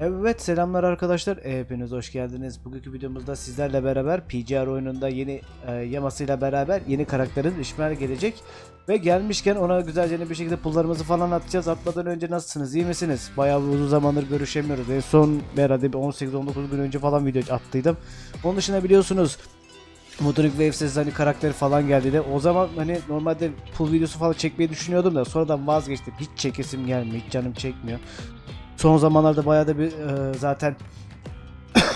Evet selamlar arkadaşlar. E, Hepiniz hoş geldiniz. Bugünkü videomuzda sizlerle beraber PGR oyununda yeni e, yamasıyla beraber yeni karakterin İşmer gelecek. Ve gelmişken ona güzelce bir şekilde pullarımızı falan atacağız. Atmadan önce nasılsınız? iyi misiniz? Bayağı uzun zamandır görüşemiyoruz. En son herhalde bir 18-19 gün önce falan video attıydım. Onun dışında biliyorsunuz Motorik Waves'e hani karakteri falan geldi de o zaman hani normalde pull videosu falan çekmeyi düşünüyordum da sonradan vazgeçtim. Hiç çekesim gelmiyor, hiç canım çekmiyor. Son zamanlarda bayağı da bir e, zaten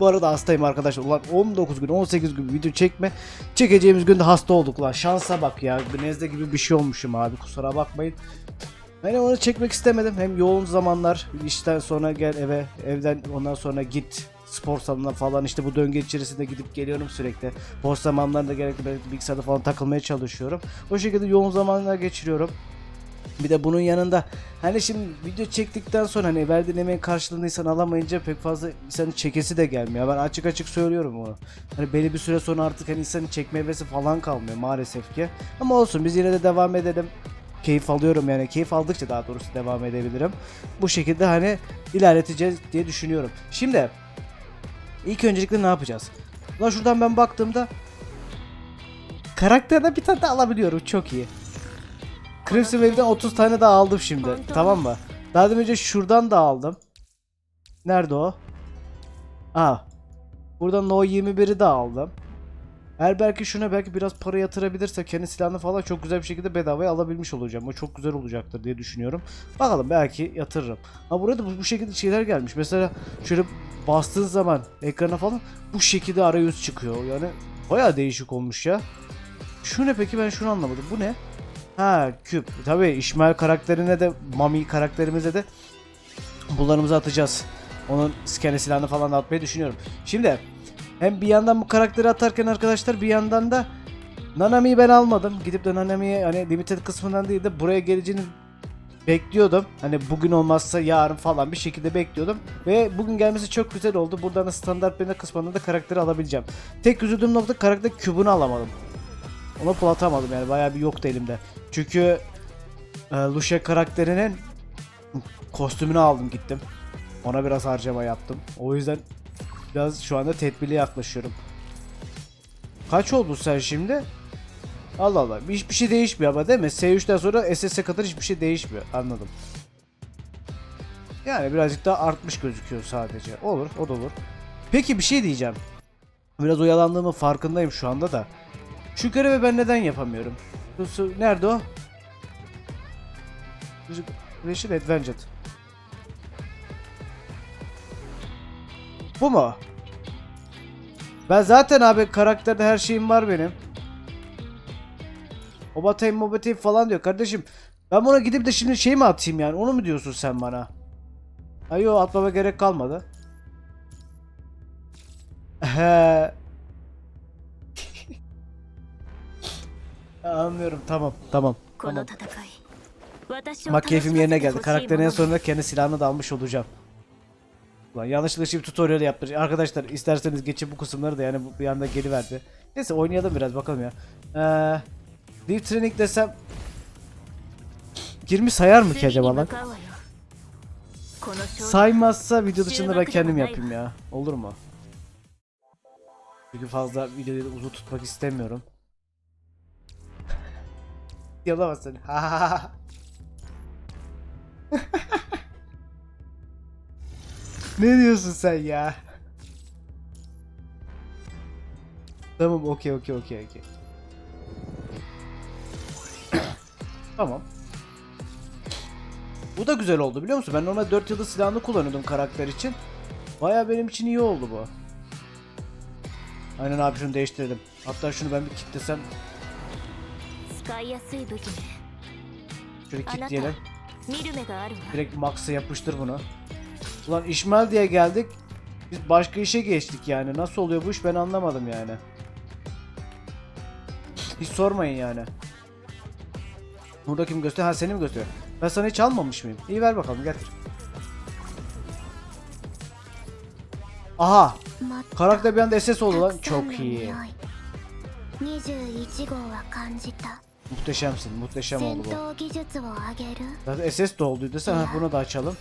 bu arada hastayım arkadaşlar. Ulan 19 gün 18 gün video çekme. Çekeceğimiz günde hasta olduk lan. Şansa bak ya. Nezle gibi bir şey olmuşum abi. Kusura bakmayın. Hani onu çekmek istemedim. Hem yoğun zamanlar işten sonra gel eve, evden ondan sonra git spor salonuna falan işte bu döngü içerisinde gidip geliyorum sürekli. Boş zamanlarında gerekli bilgisayarda falan takılmaya çalışıyorum. O şekilde yoğun zamanlar geçiriyorum. Bir de bunun yanında hani şimdi video çektikten sonra hani verdiğin emeğin karşılığını insan alamayınca pek fazla insanın çekesi de gelmiyor. Ben açık açık söylüyorum onu. Hani belli bir süre sonra artık hani insanın çekme hevesi falan kalmıyor maalesef ki. Ama olsun biz yine de devam edelim. Keyif alıyorum yani keyif aldıkça daha doğrusu devam edebilirim. Bu şekilde hani ilerleteceğiz diye düşünüyorum. Şimdi ilk öncelikle ne yapacağız? Lan şuradan ben baktığımda karakterden bir tane alabiliyorum çok iyi. Crimson Wave'den 30 tane daha aldım şimdi. Tamam mı? Daha önce şuradan da aldım. Nerede o? Aa. Buradan No 21'i de aldım. Eğer belki şuna belki biraz para yatırabilirse kendi silahını falan çok güzel bir şekilde bedavaya alabilmiş olacağım. O çok güzel olacaktır diye düşünüyorum. Bakalım belki yatırırım. Ha burada bu, bu şekilde şeyler gelmiş. Mesela şöyle bastığın zaman ekrana falan bu şekilde arayüz çıkıyor. Yani bayağı değişik olmuş ya. Şu ne peki ben şunu anlamadım. Bu ne? Ha küp. Tabii İsmail karakterine de Mami karakterimize de bunlarımızı atacağız. Onun skene silahını falan atmayı düşünüyorum. Şimdi hem bir yandan bu karakteri atarken arkadaşlar bir yandan da Nanami'yi ben almadım. Gidip de Nanami'ye hani limited kısmından değil de buraya geleceğini bekliyordum. Hani bugün olmazsa yarın falan bir şekilde bekliyordum. Ve bugün gelmesi çok güzel oldu. Buradan da standart bende kısmında da karakteri alabileceğim. Tek üzüldüğüm nokta karakter kübünü alamadım. Ona pull atamadım yani bayağı bir yoktu elimde. Çünkü e, Lucia karakterinin kostümünü aldım gittim. Ona biraz harcama yaptım. O yüzden biraz şu anda tedbirli yaklaşıyorum. Kaç oldu sen şimdi? Allah Allah. Hiçbir şey değişmiyor ama değil mi? S3'ten sonra SS'e kadar hiçbir şey değişmiyor. Anladım. Yani birazcık daha artmış gözüküyor sadece. Olur, o da olur. Peki bir şey diyeceğim. Biraz oyalandığımın farkındayım şu anda da. Şu görevi ben neden yapamıyorum? Nerede o? Ration Adventure. Bu mu? Ben zaten abi karakterde her şeyim var benim. Obatayım mobatayım falan diyor. Kardeşim ben buna gidip de şimdi şey mi atayım yani? Onu mu diyorsun sen bana? Ay yo atmama gerek kalmadı. He. Anlıyorum tamam tamam. tamam. Bak keyfim yerine geldi. Karakterin en sonunda kendi silahını da almış olacağım. Ulan yanlışlıkla şimdi tutorial yaptırmış. Arkadaşlar isterseniz geçin bu kısımları da yani bu bir anda geliverdi. Neyse oynayalım biraz bakalım ya. Ee, Deep Training desem... 20 sayar mı ki acaba lan? Saymazsa video dışında ben kendim yapayım ya. Olur mu? Çünkü fazla videoyu uzun tutmak istemiyorum. Yalamazsın. ne diyorsun sen ya? Tamam okey okey okey okey. tamam. Bu da güzel oldu biliyor musun? Ben normal 4 yıldız silahını kullanıyordum karakter için. Baya benim için iyi oldu bu. Aynen abi şunu değiştirdim. Hatta şunu ben bir kilitlesem 使いやすい武器ね şöyle あなた kilitleyelim. 見る目があるわ Direkt max'a yapıştır bunu. Ulan İşmal diye geldik. Biz başka işe geçtik yani. Nasıl oluyor bu iş ben anlamadım yani. Hiç sormayın yani. Burada kim gösteriyor? Ha seni mi gösteriyor? Ben sana hiç almamış mıyım? İyi ver bakalım getir. Aha! もっと Karakter bir anda SS oldu た lan. くさん Çok の iyi. 匂い21号は感じた Muhteşemsin. Muhteşem oldu bu. Zaten SS dolduydu. Sen bunu da açalım.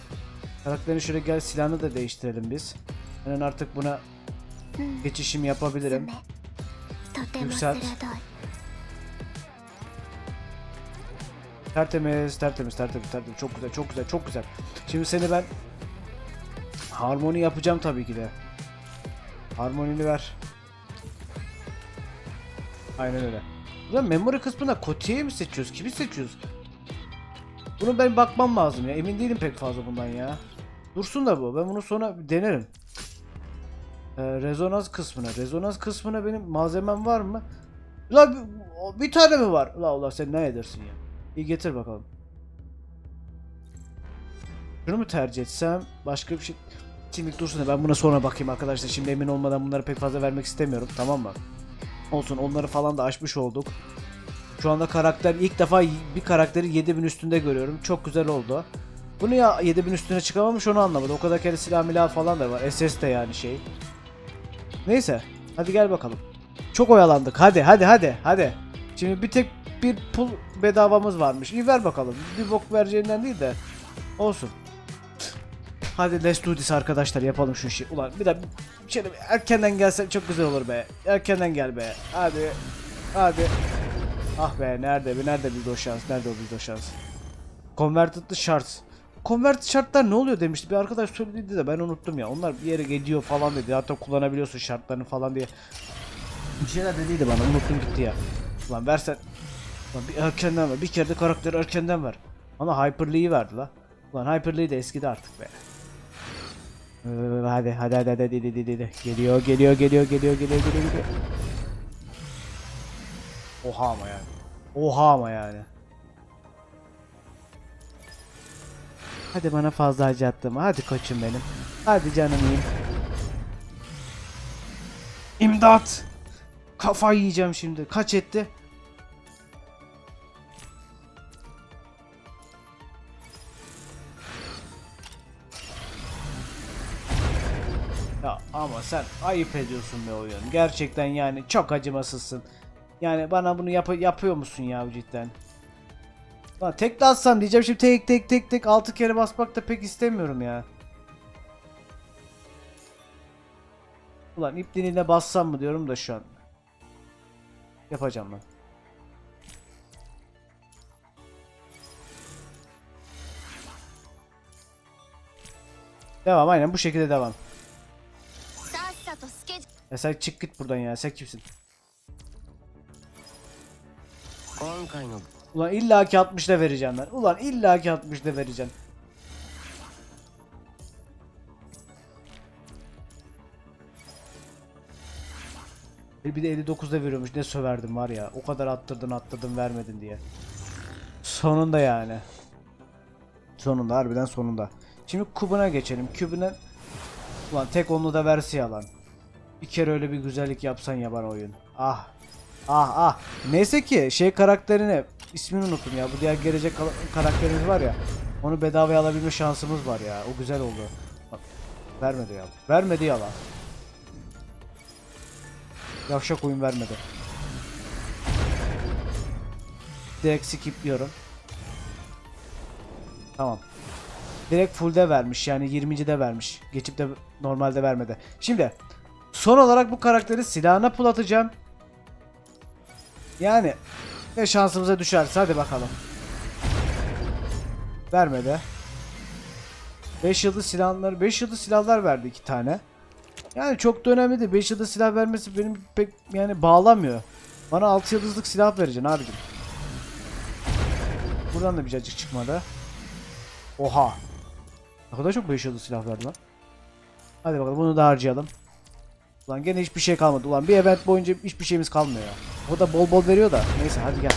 Karakterin şöyle gel silahını da değiştirelim biz. Ben artık buna geçişim yapabilirim. Yükselt. Tertemiz, tertemiz, tertemiz, tertemiz. Çok güzel, çok güzel, çok güzel. Şimdi seni ben harmoni yapacağım tabii ki de. Harmonini ver. Aynen öyle. Ulan memory kısmında Koti'yi mi seçiyoruz? Kimi seçiyoruz? Bunu ben bakmam lazım ya. Emin değilim pek fazla bundan ya. Dursun da bu. Ben bunu sonra denerim. Ee, rezonans kısmına. Rezonans kısmına benim malzemem var mı? La bir, bir tane mi var? La Allah sen ne edersin ya? İyi getir bakalım. Şunu mu tercih etsem? Başka bir şey... Şimdilik dursun da ben buna sonra bakayım arkadaşlar. Şimdi emin olmadan bunları pek fazla vermek istemiyorum. Tamam mı? Olsun onları falan da aşmış olduk. Şu anda karakter ilk defa bir karakteri 7000 üstünde görüyorum. Çok güzel oldu. Bunu ya 7000 üstüne çıkamamış onu anlamadım. O kadar kere silah milah falan da var. SS de yani şey. Neyse. Hadi gel bakalım. Çok oyalandık. Hadi hadi hadi hadi. Şimdi bir tek bir pul bedavamız varmış. İyi ver bakalım. Bir bok vereceğinden değil de. Olsun. Hadi let's do this arkadaşlar yapalım şu işi. Ulan bir de şöyle erkenden gelsen çok güzel olur be. Erkenden gel be. Hadi. Hadi. Ah be nerede be nerede bildi o şans? Nerede o bildi o şans? Converted shards. Converted şartlar ne oluyor demişti. Bir arkadaş söylediydi de ben unuttum ya. Onlar bir yere gidiyor falan dedi. Hatta kullanabiliyorsun şartlarını falan diye. Bir şeyler dediydi bana unuttum gitti ya. Ulan versen. Ulan bir erkenden ver. Bir kere de karakteri erkenden ver. Bana Hyper Lee'yi verdi la. Ulan Hyper Lee de eskidi artık be. Hadi hadi hadi hadi hadi hadi hadi. Geliyor geliyor geliyor geliyor geliyor geliyor geliyor. Oha ama yani. Oha ama yani. Hadi bana fazla acıttım. Hadi koçum benim. Hadi canım iyiyim. İmdat! Kafayı yiyeceğim şimdi. Kaç etti? Ama sen ayıp ediyorsun be oyun. Gerçekten yani çok acımasızsın. Yani bana bunu yap yapıyor musun ya cidden? Lan tek de atsam diyeceğim şimdi tek tek tek tek 6 kere basmak da pek istemiyorum ya. Ulan ipliğine bassam mı diyorum da şu an. Yapacağım ben. Devam aynen bu şekilde devam. Ya sen çık git buradan ya. Sen kimsin? Ulan illa ki 60 da vereceğim ben. Ulan illa ki 60 da vereceğim. E, bir de 59'da veriyormuş. Ne söverdim var ya. O kadar attırdın attırdın vermedin diye. Sonunda yani. Sonunda harbiden sonunda. Şimdi Kuban'a geçelim. Kuban'a Ulan tek onlu da versi yalan. Bir kere öyle bir güzellik yapsan ya bana oyun. Ah. Ah ah. Neyse ki şey karakterini ismini unuttum ya. Bu diğer gelecek karakterimiz var ya. Onu bedavaya alabilme şansımız var ya. O güzel oldu. Bak, vermedi ya. Vermedi yalan. Yavşak oyun vermedi. Direkt skipliyorum. Tamam. Direkt full'de vermiş yani 20'de vermiş. Geçip de normalde vermedi. Şimdi son olarak bu karakteri silahına pul atacağım. Yani ne şansımıza düşerse hadi bakalım. Vermedi. 5 yıldız silahlar 5 yıldız silahlar verdi iki tane. Yani çok da önemli değil. 5 yıldız silah vermesi benim pek yani bağlamıyor. Bana 6 yıldızlık silah vereceksin abicim. Buradan da bir cacık çıkmadı. Oha. Ne kadar çok 5 yıldız silah verdi lan. Hadi bakalım bunu da harcayalım. Ulan gene hiçbir şey kalmadı. Ulan bir event boyunca hiçbir şeyimiz kalmıyor ya. O da bol bol veriyor da. Neyse hadi gel.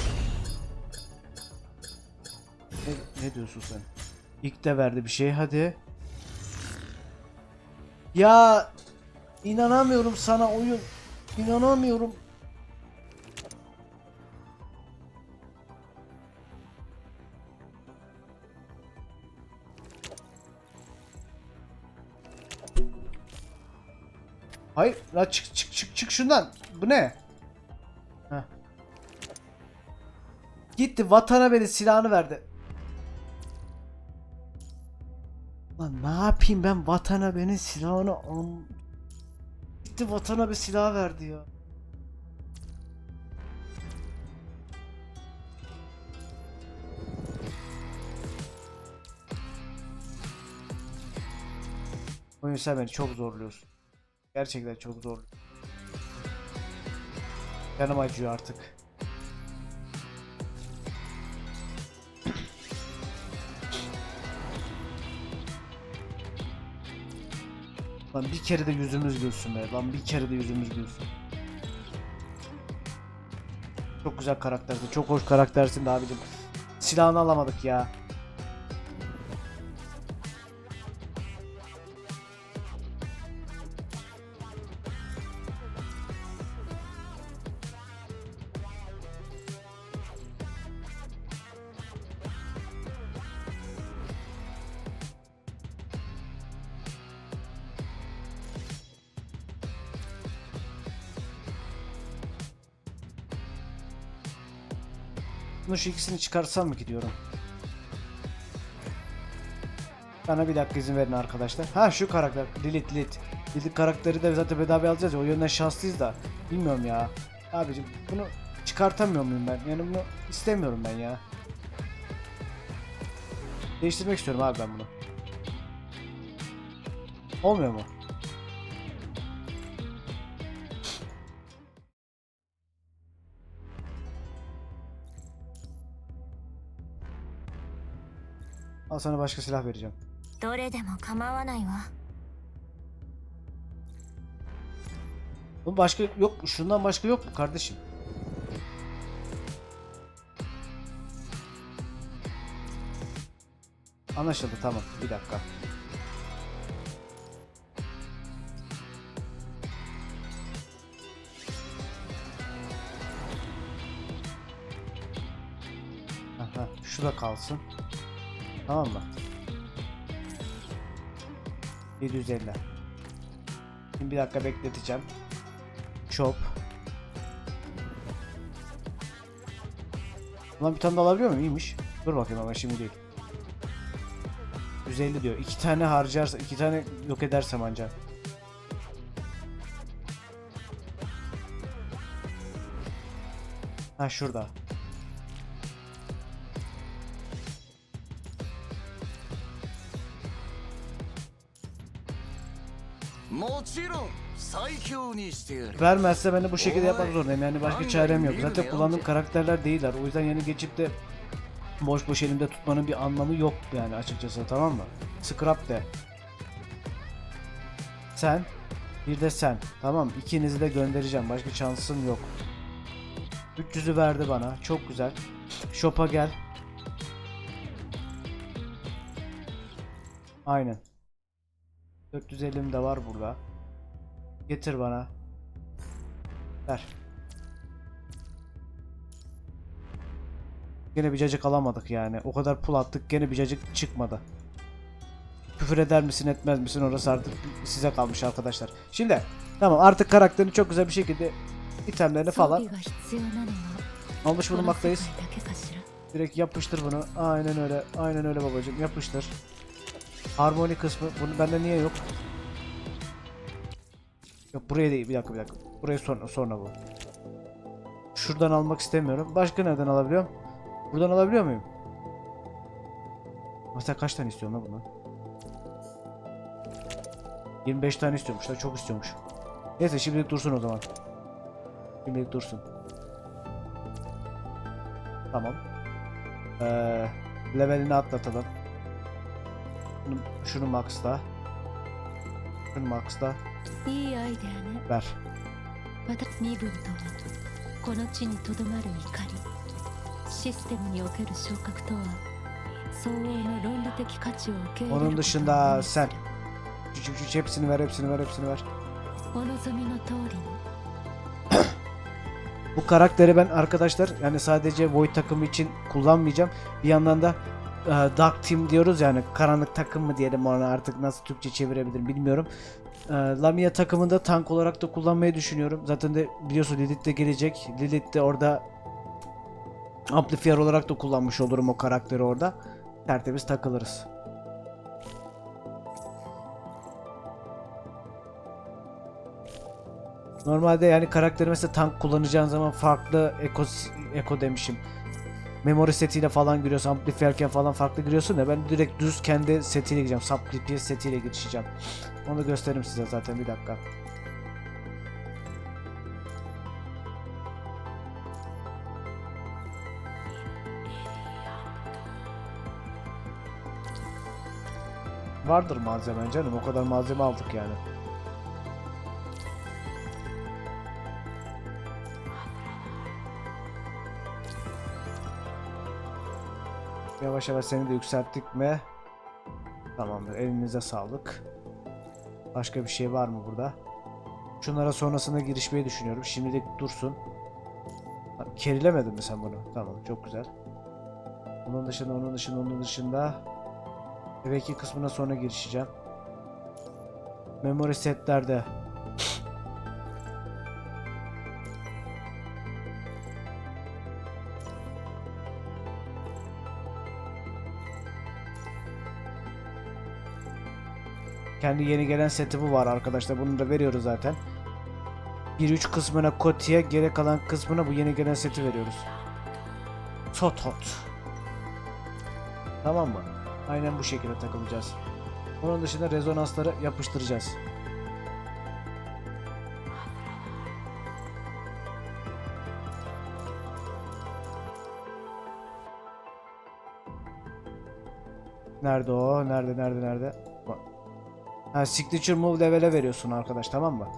Ne, ne diyorsun sen? İlk de verdi bir şey hadi. Ya inanamıyorum sana oyun. İnanamıyorum. Hayır, la çık çık çık çık şundan. Bu ne? Heh. Gitti vatana beni silahını verdi. Lan ne yapayım ben vatana benim silahını am... Gitti vatana bir silah verdi ya. Oyun sen beni çok zorluyorsun. Gerçekten çok zor. Canım acıyor artık. Lan bir kere de yüzümüz gülsün be. Lan bir kere de yüzümüz gülsün. Çok güzel karaktersin. Çok hoş karaktersin de abicim. Silahını alamadık ya. Bunu şu ikisini çıkarsam mı gidiyorum? Bana bir dakika izin verin arkadaşlar. Ha şu karakter Lilith Lilith. Lilith karakteri de zaten bedava alacağız ya o yönden şanslıyız da. Bilmiyorum ya. Abicim bunu çıkartamıyor muyum ben? Yani bunu istemiyorum ben ya. Değiştirmek istiyorum abi ben bunu. Olmuyor mu? Ama sana başka silah vereceğim. Bu başka yok şundan başka yok mu kardeşim? Anlaşıldı tamam bir dakika. Aha, şu da kalsın. Tamam mı? 750. Şimdi bir dakika bekleteceğim. Chop. Ulan bir tane de alabiliyor muyum? İyiymiş. Dur bakayım ama şimdi değil. 150 diyor. İki tane harcarsa, iki tane yok edersem ancak. Ha şurada. Vermezse ben de bu şekilde yapmak zorundayım. Yani başka çarem yok. Zaten kullandığım karakterler değiller. O yüzden yani geçip de boş boş elimde tutmanın bir anlamı yok yani açıkçası tamam mı? Scrap de. Sen. Bir de sen. Tamam ikinizi de göndereceğim. Başka şansım yok. 300'ü verdi bana. Çok güzel. Shop'a gel. Aynen. 450'm de var burada. Getir bana. Ver. Gene bir cacık alamadık yani. O kadar pul attık gene bir cacık çıkmadı. Küfür eder misin etmez misin orası artık size kalmış arkadaşlar. Şimdi tamam artık karakterini çok güzel bir şekilde itemlerini falan almış bulunmaktayız. Direkt yapıştır bunu. Aynen öyle. Aynen öyle babacığım. Yapıştır. Harmoni kısmı. Bunu bende niye yok? Yok buraya değil. Bir dakika bir dakika. Buraya sonra, sonra bu. Şuradan almak istemiyorum. Başka nereden alabiliyorum? Buradan alabiliyor muyum? Mesela kaç tane istiyorsun lan bundan? 25 tane istiyormuş. Da çok istiyormuş. Neyse şimdilik dursun o zaman. Şimdilik dursun. Tamam. Ee, levelini atlatalım. Şunu, şunu maxla. Şunu maxla. İyi Ver. Onun dışında sen. Cücük cücük hepsini ver, hepsini ver, hepsini ver. Bu karakteri ben arkadaşlar yani sadece Void takımı için kullanmayacağım. Bir yandan da ee, Dark Team diyoruz yani karanlık takım mı diyelim ona artık nasıl Türkçe çevirebilirim bilmiyorum. Ee, Lamia takımında tank olarak da kullanmayı düşünüyorum. Zaten de biliyorsun Lilith de gelecek. Lilith de orada amplifier olarak da kullanmış olurum o karakteri orada. Tertemiz takılırız. Normalde yani karakteri mesela tank kullanacağın zaman farklı ekos, eko demişim Memory setiyle falan giriyorsun, amplifierken falan farklı giriyorsun ya ben direkt düz kendi setiyle gireceğim. DPS setiyle girişeceğim. Onu gösteririm size zaten bir dakika. Vardır malzemen canım. O kadar malzeme aldık yani. Yavaş yavaş seni de yükselttik mi? Tamamdır. Elinize sağlık. Başka bir şey var mı burada? Şunlara sonrasında girişmeyi düşünüyorum. Şimdilik dursun. Kerilemedin mi sen bunu? Tamam. Çok güzel. Onun dışında, onun dışında, onun dışında Evdeki kısmına sonra girişeceğim. Memory setlerde Kendi yeni gelen seti bu var arkadaşlar. Bunu da veriyoruz zaten. 1-3 kısmına Koti'ye, geri kalan kısmına bu yeni gelen seti veriyoruz. Sotot. Tamam mı? Aynen bu şekilde takılacağız. Onun dışında rezonansları yapıştıracağız. Nerede o? Nerede nerede nerede? Ha signature move level'e veriyorsun arkadaş tamam mı?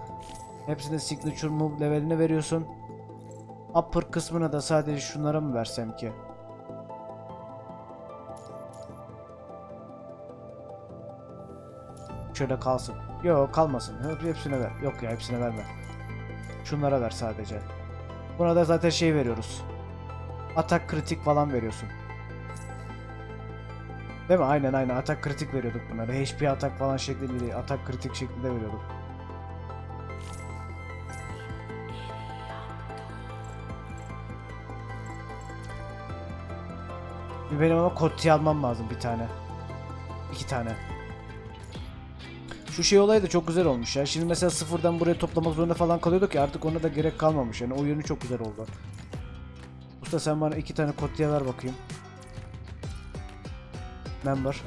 Hepsine signature move level'ine veriyorsun. Upper kısmına da sadece şunlara mı versem ki? Şöyle kalsın. Yok kalmasın. Hep- Hepsine ver. Yok ya hepsine verme. Şunlara ver sadece. Buna da zaten şey veriyoruz. Atak kritik falan veriyorsun. Değil mi? Aynen aynen. Atak kritik veriyorduk bunlara. HP atak falan şeklinde değil. Atak kritik şeklinde veriyorduk. Benim ama koti almam lazım bir tane. İki tane. Şu şey olayı da çok güzel olmuş ya. Şimdi mesela sıfırdan buraya toplamak zorunda falan kalıyorduk ya artık ona da gerek kalmamış. Yani o yönü çok güzel oldu. Usta sen bana iki tane kotya ver bakayım. Member.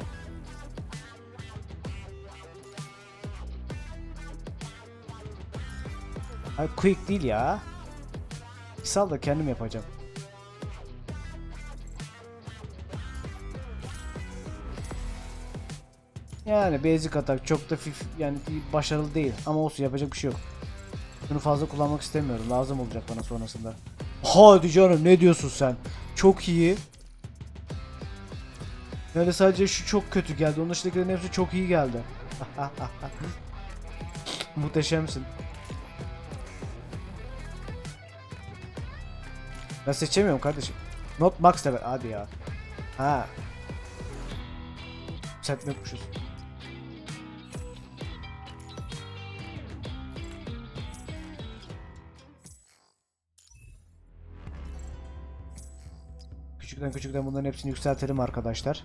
Ay quick değil ya. Sal da kendim yapacağım. Yani basic atak çok da fif, yani başarılı değil ama olsun yapacak bir şey yok. Bunu fazla kullanmak istemiyorum. Lazım olacak bana sonrasında. Hadi canım ne diyorsun sen? Çok iyi. Yani sadece şu çok kötü geldi. Onun dışındakilerin hepsi çok iyi geldi. Muhteşemsin. Ben seçemiyorum kardeşim. Not max level. Hadi ya. Ha. Set yokmuşuz. Küçükten küçükten bunların hepsini yükseltelim arkadaşlar.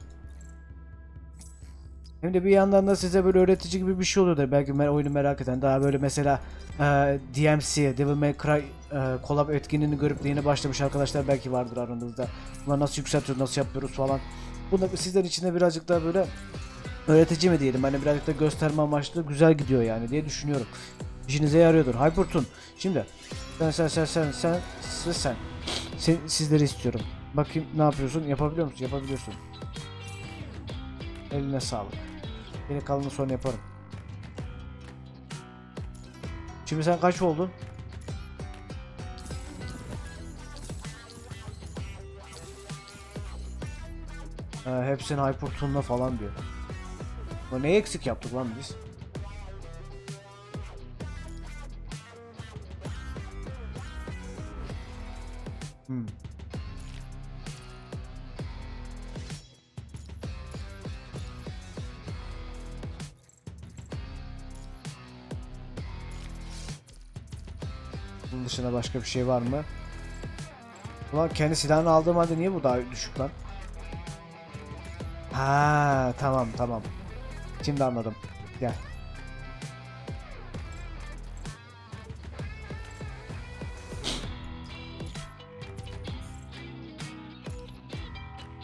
Hem de bir yandan da size böyle öğretici gibi bir şey oluyordur. Belki mer oyunu merak eden. Daha böyle mesela e, DMC, Devil May Cry e, collab etkinliğini görüp de yeni başlamış arkadaşlar belki vardır aranızda. Bunlar nasıl yükseltiyoruz, nasıl yapıyoruz falan. Bu da sizler için de birazcık daha böyle öğretici mi diyelim. Hani birazcık da gösterme amaçlı güzel gidiyor yani diye düşünüyorum. İşinize yarıyordur. Hypertun. Şimdi sen sen sen sen sen sen sen. sen sizleri istiyorum. Bakayım ne yapıyorsun? Yapabiliyor musun? Yapabiliyorsun. Eline sağlık. Geri kalanını sonra yaparım. Şimdi sen kaç oldun? Ha, hepsini Hypertoon'la falan diyor. Ne eksik yaptık lan biz? Bunun dışında başka bir şey var mı? Ulan kendi silahını aldığım halde niye bu daha düşük lan? Ha tamam tamam. Şimdi anladım. Gel.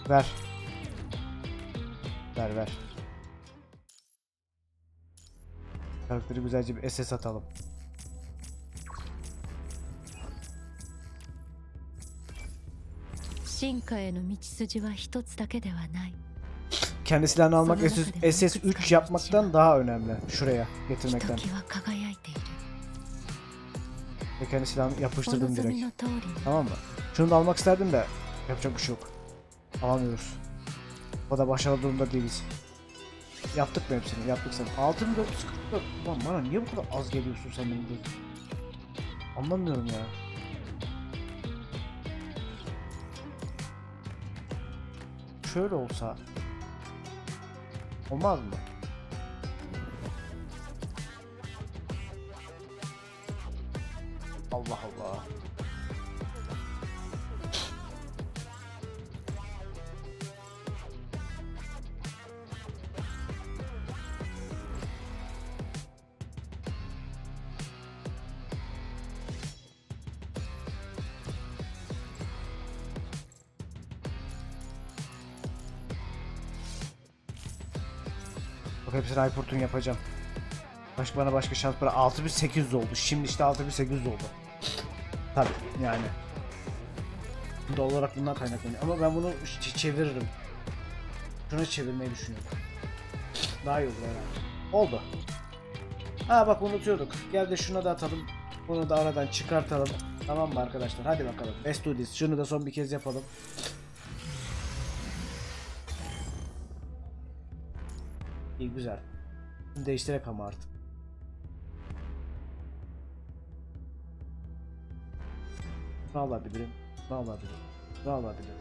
Ver. Ver ver. Karakteri güzelce bir SS atalım. 進化への道筋は一つだけではない Kendi silahını almak Sonra SS, bakın dedim, SS3 kız yapmaktan kardeşim. daha önemli. Şuraya ひと getirmekten. きは輝いている Ve kendi silahımı お yapıştırdım 望み direkt. の通りに Tamam mı? Şunu da almak isterdim de yapacak bir şey yok. Alamıyoruz. O da başarılı durumda değiliz. Yaptık mı hepsini? Yaptık sen. 6444. Ulan bana niye bu kadar az geliyorsun sen benim gözüm? Anlamıyorum ya. Şöyle olsa olmaz mı? Hepsini Hypertune yapacağım. Başka bana başka şans para 6800 oldu. Şimdi işte 6800 oldu. Tabii yani. Doğal olarak bundan kaynaklanıyor. Ama ben bunu çeviririm. Şunu çevirmeyi düşünüyorum. Daha iyi olur herhalde. Oldu. Ha bak unutuyorduk. Gel de şuna da atalım. Bunu da aradan çıkartalım. Tamam mı arkadaşlar? Hadi bakalım. Let's do. Şunu da son bir kez yapalım. İyi güzel. Değiştirek ama artık. Ne alabilirim? Ne alabilirim? Ne alabilirim?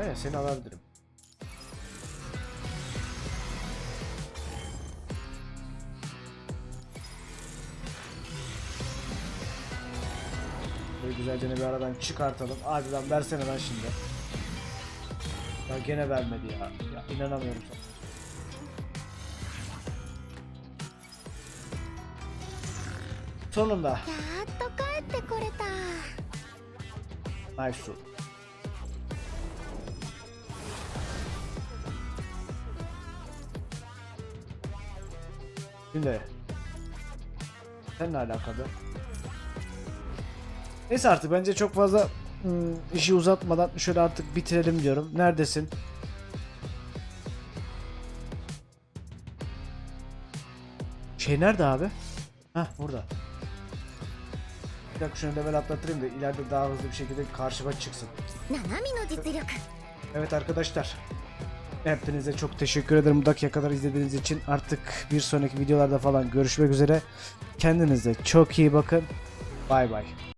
Aynen seni alabilirim. Böyle güzelce bir aradan çıkartalım. Hadi lan versene lan şimdi. Ya gene vermedi ya. ya inanamıyorum sana. Sonunda. Nice shot. Şimdi sen ne alakalı? Neyse artık bence çok fazla Hmm, işi uzatmadan şöyle artık bitirelim diyorum. Neredesin? Şey nerede abi? Heh burada. Bir dakika şunu level atlatırayım da ileride daha hızlı bir şekilde karşıma çıksın. Evet arkadaşlar. Hepinize çok teşekkür ederim bu dakika kadar izlediğiniz için. Artık bir sonraki videolarda falan görüşmek üzere. Kendinize çok iyi bakın. Bay bay.